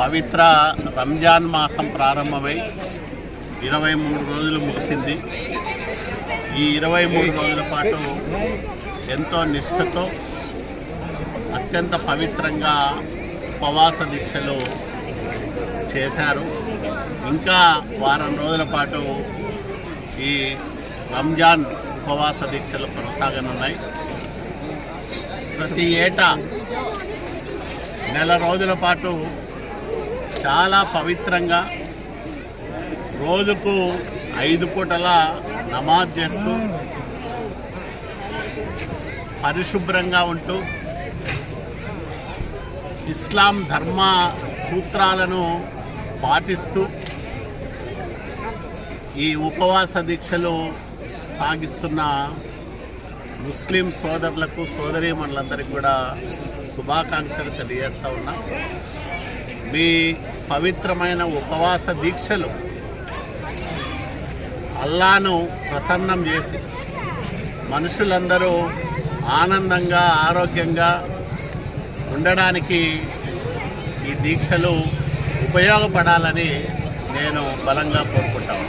పవిత్ర రంజాన్ మాసం ప్రారంభమై ఇరవై మూడు రోజులు ముగిసింది. ఈ ఇరవై మూడు రోజుల పాటు ఎంతో నిష్ఠతో అత్యంత పవిత్రంగా ఉపవాస దీక్షలు చేశారు. ఇంకా వారం రోజుల పాటు ఈ రంజాన్ ఉపవాస దీక్షలు కొనసాగనున్నాయి. ప్రతి ఏటా నెల రోజుల పాటు చాలా పవిత్రంగా రోజుకు ఐదు పూటల నమాజ్ చేస్తూ పరిశుభ్రంగా ఉంటూ ఇస్లాం ధర్మ సూత్రాలను పాటిస్తూ ఈ ఉపవాస దీక్షలు సాగిస్తున్న ముస్లిం సోదరులకు సోదరీమణులందరికీ కూడా శుభాకాంక్షలు తెలియజేస్తూ ఉన్నా. మీ పవిత్రమైన ఉపవాస దీక్షలు అల్లాను ప్రసన్నం చేసి మనుషులందరూ ఆనందంగా ఆరోగ్యంగా ఉండడానికి ఈ దీక్షలు ఉపయోగపడాలని నేను బలంగా కోరుకుంటాను